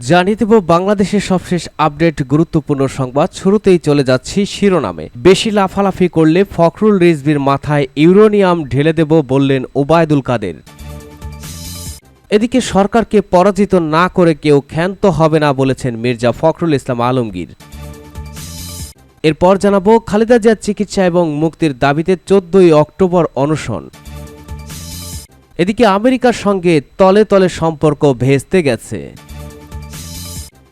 জানিয়ে দেব বাংলাদেশের সবশেষ আপডেট গুরুত্বপূর্ণ সংবাদ। শুরুতেই চলে যাচ্ছি শিরোনামে। বেশি লাফালাফি করলে ফখরুল রিজভির মাথায় ইউরোনিয়াম ঢেলে দেব বললেন ওবায়দুল কাদের। এদিকে সরকারকে পরাজিত না করে কেউ ক্ষান্ত হবে না বলেছেন মির্জা ফখরুল ইসলাম আলমগীর। এরপর জানাব খালেদা জিয়ার চিকিৎসা এবং মুক্তির দাবিতে চোদ্দই অক্টোবর অনশন। এদিকে আমেরিকার সঙ্গে তলে তলে সম্পর্ক ভেস্তে গেছে।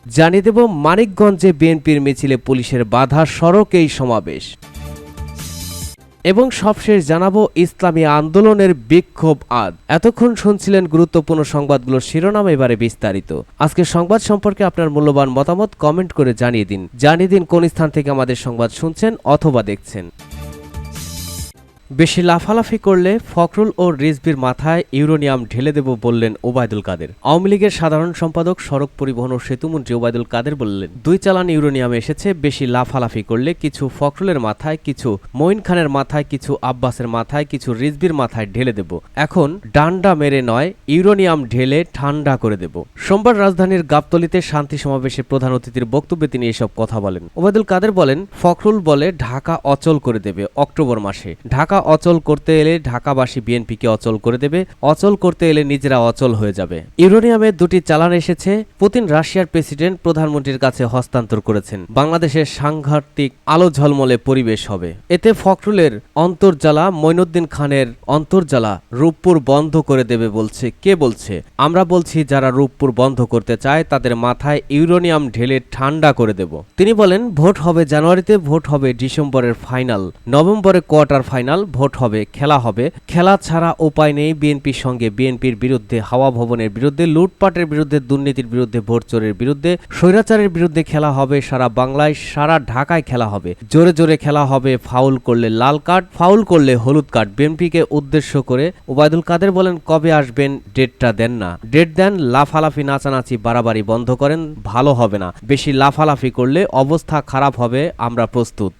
জানিয়ে দেব মানিকগঞ্জে বিএনপির মিছিলে পুলিশের বাধা সড়ক এই সমাবেশ। এবং সবশেষ জানাব ইসলামী আন্দোলনের বিক্ষোভ আদ। এতক্ষণ শুনছিলেন গুরুত্বপূর্ণ সংবাদগুলোর শিরোনাম এবারে বিস্তারিত। আজকে সংবাদ সম্পর্কে আপনার মূল্যবান মতামত কমেন্ট করে জানিয়ে দিন। জানিয়ে দিন কোন স্থান থেকে আমাদের সংবাদ শুনছেন অথবা দেখছেন। বেশি লাফালাফি করলে ফখরুল ও রিজভির মাথায় ইউরোনিয়াম ঢেলে দেব বললেন ওবায়দুল কাদের। আওয়ামী লীগের সাধারণ সম্পাদক সড়ক পরিবহন ও সেতুমন্ত্রী ওবায়দুল কাদের বললেন, দুই চালান ইউরোনিয়াম এসেছে, বেশি লাফালাফি করলে কিছু ফখরুলের মাথায়, কিছু মঈন খানের মাথায়, কিছু আব্বাসের মাথায়, কিছু রিজভির মাথায় ঢেলে দেব। এখন ডান্ডা মেরে নয়, ইউরোনিয়াম ঢেলে ঠান্ডা করে দেব। সোমবার রাজধানীর গাবতলিতে শান্তি সমাবেশে প্রধান অতিথির বক্তব্যে তিনি এসব কথা বলেন। ওবায়দুল কাদের বলেন, ফখরুল বলে ঢাকা অচল করে দেবে অক্টোবর মাসে। ঢাকা অচল করতে এলে ঢাকাবাসী বিএনপিকে অচল করে দেবে, অচল করতে এলে নিজেরা অচল হয়ে যাবে। ইউরোনিয়ামের দুটি চালান এসেছে, পুতিন রাশিয়ার প্রেসিডেন্ট প্রধানমন্ত্রীর কাছে হস্তান্তর করেছেন। বাংলাদেশের সাংঘাতিক আলো ঝলমলে পরিবেশ হবে। এতে ফখরুলের অন্তর্জালা মঈনুদ্দিন খানের অন্তর্জালা রূপপুর বন্ধ করে দেবে বলছে। কে বলছে? আমরা বলছি, যারা রূপপুর বন্ধ করতে চায়, তাদের মাথায় ইউরোনিয়াম ঢেলে ঠান্ডা করে দেব। তিনি বলেন, ভোট হবে জানুয়ারিতে, ভোট হবে ডিসেম্বরের ফাইনাল। নভেম্বরে কোয়ার্টার ফাইনাল ভোট হবে, খেলা হবে। খেলা ছাড়া উপায় নেই বিএনপির সঙ্গে। বিএনপির বিরুদ্ধে হাওয়া ভবনের বিরুদ্ধে, লুটপাটের বিরুদ্ধে, দুর্নীতির বিরুদ্ধে ভোট চোরের বিরুদ্ধে, স্বৈরাচারের বিরুদ্ধে খেলা হবে, সারা বাংলায়, সারা ঢাকায় খেলা হবে। জোরে জোরে খেলা হবে, ফাউল করলে লাল কার্ড, ফাউল করলে হলুদ কার্ড। বিএনপিকে উদ্দেশ্য করে ওবায়দুল কাদের বলেন, কবে আসবেন, ডেটটা দেন না। ডেট দেন, লাফালাফি, নাচানাচি, বাড়াবাড়ি বন্ধ করেন, ভালো হবে না। বেশি লাফালাফি করলে অবস্থা খারাপ হবে, আমরা প্রস্তুত।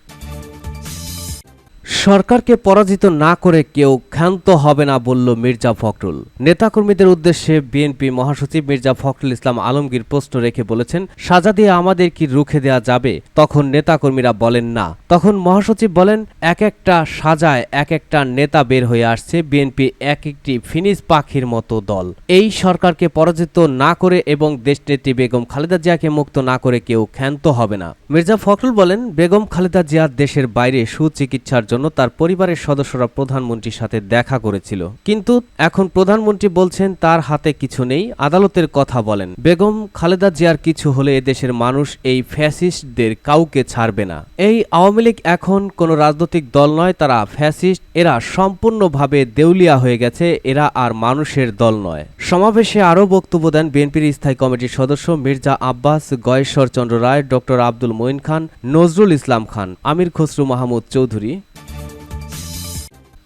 সরকারকে পরাজিত না করে কেউ ক্ষান্ত হবে না বলল মির্জা ফখরুল। নেতাকর্মীদের উদ্দেশ্যে বিএনপি মহাসচিব মির্জা ফখরুল ইসলাম আলমগীর প্রশ্ন রেখে বলেছেন, সাজা দিয়ে আমাদের কি রুখে দেয়া যাবে? তখন নেতাকর্মীরা বলেন না। তখন মহাসচিব বলেন, এক একটা সাজায় এক একটা নেতা বের হয়ে আসছে, বিএনপি এক একটি ফিনিশ পাখির মতো দল। এই সরকারকে পরাজিত না করে এবং দেশনেত্রী বেগম খালেদা জিয়াকে মুক্ত না করে কেউ ক্ষান্ত হবে না। মির্জা ফখরুল বলেন, বেগম খালেদা জিয়া দেশের বাইরে সুচিকিৎসার জন্য তার পরিবারের সদস্যরা প্রধানমন্ত্রীর সাথে দেখা করেছিল। কিন্তু এখন প্রধানমন্ত্রী বলছেন তার হাতে কিছু নেই, আদালতের কথা বলেন। বেগম খালেদা জিয়ার কিছু হলে এদেশের মানুষ এই ফ্যাসিস্টদের কাউকে ছাড়বে না। এই আওয়ামী লীগ এখন কোনো রাজনৈতিক দল নয়, তারা ফ্যাসিস্ট। এরা সম্পূর্ণভাবে দেউলিয়া হয়ে গেছে, এরা আর মানুষের দল নয়। সমাবেশে আরও বক্তব্য দেন বিএনপির স্থায়ী কমিটির সদস্য মির্জা আব্বাস গয়েশ্বর চন্দ্র রায়, ডক্টর আব্দুল মঈন খান, নজরুল ইসলাম খান, আমির খসরু মাহমুদ চৌধুরী।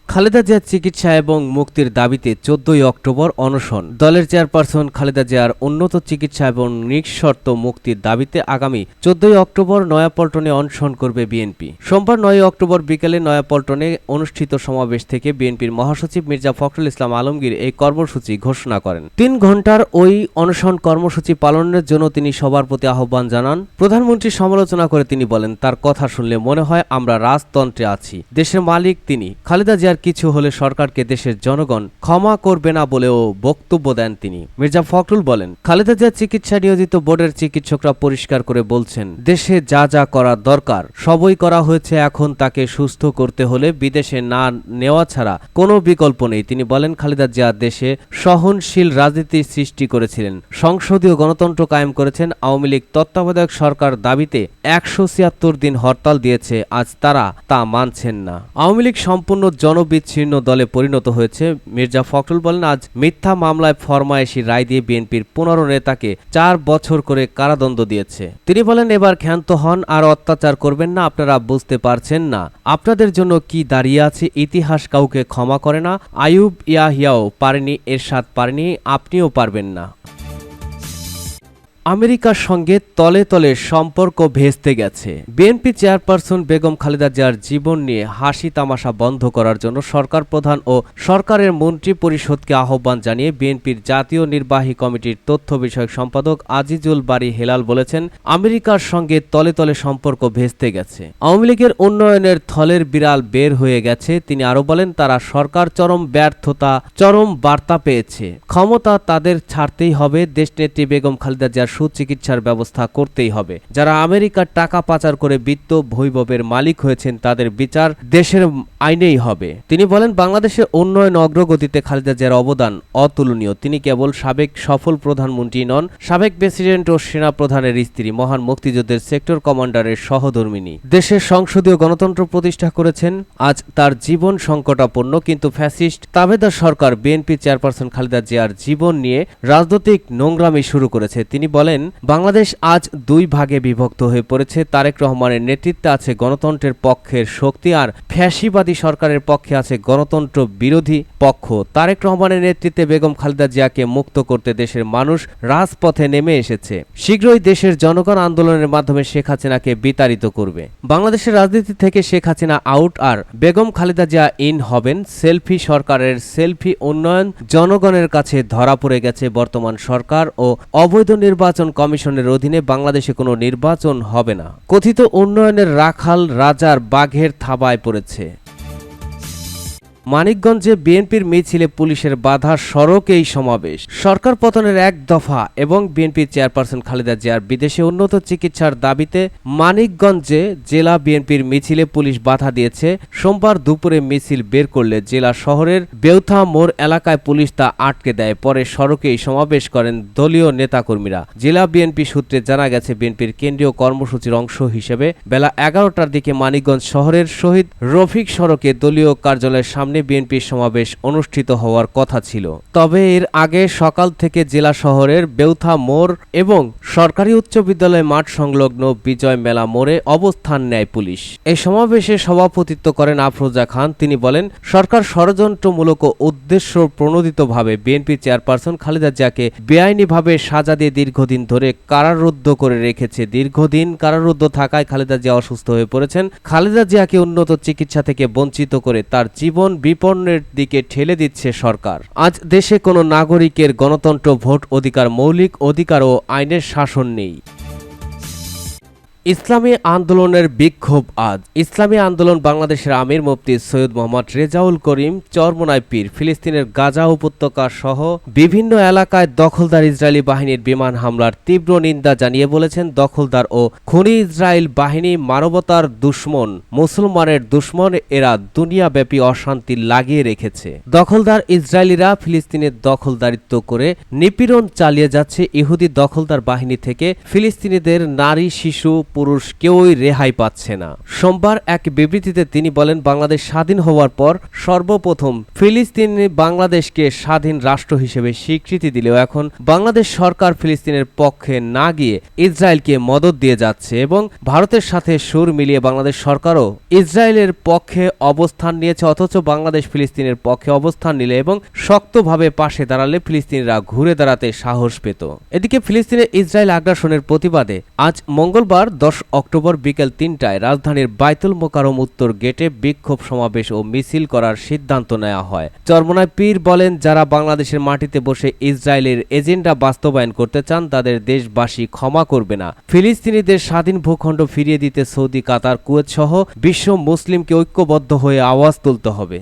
খালেদা জিয়ার চিকিৎসা এবং মুক্তির দাবিতে চোদ্দই অক্টোবর অনশন। দলের চেয়ারপারসন খালেদা জিয়ার উন্নত চিকিৎসা এবং নিঃশর্ত মুক্তির দাবিতে আগামী চোদ্দই অক্টোবর নয়াপল্টনে অনশন করবে বিএনপি। সোমবার নয় অক্টোবর বিকেলে নয়াপল্টনে অনুষ্ঠিত সমাবেশ থেকে বিএনপির মহাসচিব মির্জা ফখরুল ইসলাম আলমগীর এই কর্মসূচি ঘোষণা করেন। তিন ঘণ্টার ওই অনশন কর্মসূচি পালনের জন্য তিনি সবার প্রতি আহ্বান জানান। প্রধানমন্ত্রী সমালোচনা করে তিনি বলেন, তার কথা শুনলে মনে হয় আমরা রাজতন্ত্রে আছি। দেশের মালিক তিনি। খালেদা জিয়ার কিছু হলে সরকারকে দেশের জনগণ ক্ষমা করবে না বলেও বক্তব্য দেন তিনি। মির্জা ফখরুল বলেন, খালেদা জিয়ার চিকিৎসা নিয়োজিত বোর্ডের চিকিৎসকরা পরিষ্কার করে বলছেন, দেশে যা যা করা দরকার, সবই করা হয়েছে, এখন তাকে সুস্থ করতে হলে বিদেশে না নেওয়া ছাড়া কোনো বিকল্প নেই। তিনি বলেন, খালেদা জিয়া দেশে সহনশীল রাজনীতি সৃষ্টি করেছিলেন। সংসদীয় গণতন্ত্র কায়েম করেছেন। আওয়ামী লীগ তত্ত্বাবধায়ক সরকার দাবিতে একশো ছিয়াত্তর দিন হরতাল দিয়েছে। আজ তারা তা মানছেন না। আওয়ামী লীগ সম্পূর্ণ জনবিচ্ছিন্ন দলে পরিণত হয়েছে মির্জা ফখরুল বলেন, আজ মিথ্যা মামলায় ফরমায়েশি রায় দিয়ে বিএনপির পনেরো নেতাকে চার বছর করে কারাদণ্ড দিয়েছে। তিনি বলেন, এবার ক্ষান্ত হন আর অত্যাচার করবেন না, আপনারা বুঝতে পারছেন না। আপনাদের জন্য কি দাঁড়িয়ে আছে ইতিহাস কাউকে ক্ষমা করে না? আয়ুব ইয়াহিয়াও পারেনি, এরশাদ পারেনি, আপনিও পারবেন না। আমেরিকার সঙ্গে তলে তলে সম্পর্ক ভেস্তে গেছে। বিএনপি চেয়ারপারসন বেগম খালেদা জিয়ার জীবন নিয়ে হাসি তামাশা বন্ধ করার জন্য সরকার প্রধান ও সরকারের মন্ত্রী পরিষদকে আহ্বান জানিয়ে বিএনপির জাতীয় নির্বাহী কমিটির তথ্য বিষয়ক সম্পাদক আজিজুল বাড়ি হেলাল বলেছেন, আমেরিকার সঙ্গে তলে তলে সম্পর্ক ভেস্তে গেছে। আওয়ামী লীগের উন্নয়নের থলের বিড়াল বের হয়ে গেছে। তিনি আরও বলেন, তারা সরকার চরম ব্যর্থতা, চরম বার্তা পেয়েছে। ক্ষমতা তাদের ছাড়তেই হবে, দেশনেত্রী বেগম খালেদা জিয়ার সুচিকিৎসার ব্যবস্থা করতেই হবে। যারা আমেরিকার টাকা পাচার করে বিত্ত বৈভবের মালিক হয়েছেন, তাদের বিচার দেশের আইনেই হবে। তিনি বলেন বাংলাদেশের উন্নয়ন অগ্রগতিতে খালেদা জিয়ার অবদান অতুলনীয়। তিনি কেবল সাবেক সফল প্রধানমন্ত্রী নন, সাবেক প্রেসিডেন্ট ও সেনা প্রধানের স্ত্রী, মহান মুক্তিযুদ্ধের সেক্টর কমান্ডারের সহধর্মিনী দেশের সংসদীয় গণতন্ত্র প্রতিষ্ঠা করেছেন, আজ তার জীবন সংকটাপন্ন, কিন্তু ফ্যাসিস্ট তাবেদার সরকার, বিএনপি চেয়ারপারসন খালেদা জিয়ার জীবন নিয়ে রাজনৈতিক নোংরামি শুরু করেছে। তিনি বলেন বাংলাদেশ আজ দুই ভাগে বিভক্ত হয়ে পড়েছে। তারেক রহমানের নেতৃত্বে আছে গণতন্ত্রের পক্ষের শক্তি আর ফ্যাসিবাদী সরকারের পক্ষে আছে গণতন্ত্র বিরোধী পক্ষ। তারেক রহমানের নেতৃত্বে বেগম খালেদা জিয়াকে মুক্ত করতে দেশের মানুষ রাজপথে নেমে এসেছে। শীঘ্রই দেশের জনগণ আন্দোলনের মাধ্যমে শেখ হাসিনাকে বিতাড়িত করবে। বাংলাদেশের রাজনীতি থেকে শেখ হাসিনা আউট আর বেগম খালেদা জিয়া ইন হবেন। সেলফি সরকারের সেলফি উন্নয়ন জনগণের কাছে ধরা পড়ে গেছে বর্তমান সরকার ও অবৈধ নির্বাচন কমিশনের অধীনে বাংলাদেশে কোনো নির্বাচন হবে না। কথিত উন্নয়নের রাখাল রাজার বাঘের থাবায় পড়েছে। মানিকগঞ্জে বিএনপির মিছিলে পুলিশের বাধা সড়ক এই সমাবেশ। সরকার পতনের এক দফা এবং বিএনপির চেয়ারপারসন খালেদা জিয়ার বিদেশে উন্নত চিকিৎসার দাবিতে মানিকগঞ্জে জেলা বিএনপির মিছিলে পুলিশ বাধা দিয়েছে। সোমবার দুপুরে মিছিল বের করলে জেলা শহরের বেউথা মোড় এলাকায় পুলিশ তা আটকে দেয়। পরে সড়কে এই সমাবেশ করেন দলীয় নেতাকর্মীরা। জেলা বিএনপি সূত্রে জানা গেছে, বিএনপির কেন্দ্রীয় কর্মসূচির অংশ হিসেবে বেলা এগারোটার দিকে মানিকগঞ্জ শহরের শহীদ রফিক সড়কে দলীয় কার্যালয়ের সামনে বিএনপির সমাবেশ অনুষ্ঠিত হওয়ার কথা ছিল। তবে এর আগে সকাল থেকে জেলা শহরের বেউথা মোড় এবং সরকারি উচ্চ বিদ্যালয় মাঠ সংলগ্ন বিজয় মেলা মোড়ে অবস্থান নেয় পুলিশ। এই সমাবেশে সভাপতিত্ব করেন আফরোজা খান। তিনি বলেন, সরকার ষড়যন্ত্রমূলক ও উদ্দেশ্য প্রণোদিতভাবে বিএনপি চেয়ারপারসন খালেদা জিয়াকে বেআইনিভাবে সাজা দিয়ে দীর্ঘদিন ধরে কারারুদ্ধ করে রেখেছে। দীর্ঘদিন কারারুদ্ধ থাকায় খালেদা জিয়া অসুস্থ হয়ে পড়েছেন। খালেদা জিয়াকে উন্নত চিকিৎসা থেকে বঞ্চিত করে তার জীবন বিপন্নের দিকে ঠেলে দিচ্ছে সরকার। আজ দেশে কোনো নাগরিকের গণতন্ত্র ভোট অধিকার, মৌলিক অধিকার ও আইনের শাসন নেই। ইসলামী আন্দোলনের বিক্ষোভ আজ। ইসলামী আন্দোলন বাংলাদেশের আমির মুফতি সৈয়দ মোহাম্মদ রেজাউল করিম, চরমোনাই পীর, ফিলিস্তিনের গাজা উপত্যকা সহ বিভিন্ন এলাকায় দখলদার ইসরায়েলি বাহিনীর বিমান হামলার তীব্র নিন্দা জানিয়ে বলেছেন দখলদার ও খুনি ইসরায়েল বাহিনী মানবতার দুশ্মন, মুসলমানের দুশ্মন, এরা দুনিয়াব্যাপী অশান্তি লাগিয়ে রেখেছে। দখলদার ইসরায়েলিরা ফিলিস্তিনের দখলদারিত্ব করে নিপীড়ন চালিয়ে যাচ্ছে ইহুদি দখলদার বাহিনী থেকে। ফিলিস্তিনিদের নারী, শিশু পুরুষ কেউই রেহাই পাচ্ছে না। সোমবার এক বিবৃতিতে তিনি বলেন, বাংলাদেশ স্বাধীন হওয়ার পর সর্বপ্রথম ফিলিস্তিন বাংলাদেশকে স্বাধীন রাষ্ট্র হিসেবে স্বীকৃতি দিলেও এখন বাংলাদেশ সরকার ফিলিস্তিনের পক্ষে না গিয়ে ইসরায়েলকে মদত দিয়ে যাচ্ছে এবং ভারতের সাথে সুর মিলিয়ে বাংলাদেশ সরকারও ইসরায়েলের পক্ষে অবস্থান নিয়েছে, অথচ বাংলাদেশ ফিলিস্তিনের পক্ষে অবস্থান নিলে এবং শক্তভাবে পাশে দাঁড়ালে ফিলিস্তিনিরা ঘুরে দাঁড়াতে সাহস পেত। এদিকে ফিলিস্তিনে ইসরায়েল আগ্রাসনের প্রতিবাদে আজ মঙ্গলবার দশ অক্টোবর বিকেল তিনটায় রাজধানীর বাইতুল মোকারম উত্তর গেটে বিক্ষোভ সমাবেশ ও মিছিল করার সিদ্ধান্ত নেওয়া হয়। চরমনায় পীর বলেন, যারা বাংলাদেশের মাটিতে বসে ইসরায়েলের এজেন্ডা বাস্তবায়ন করতে চান, তাদের দেশবাসী ক্ষমা করবে না। ফিলিস্তিনিদের স্বাধীন ভূখণ্ড ফিরিয়ে দিতে সৌদি, কাতার, কুয়েত সহ বিশ্ব মুসলিমকে ঐক্যবদ্ধ হয়ে আওয়াজ তুলতে হবে।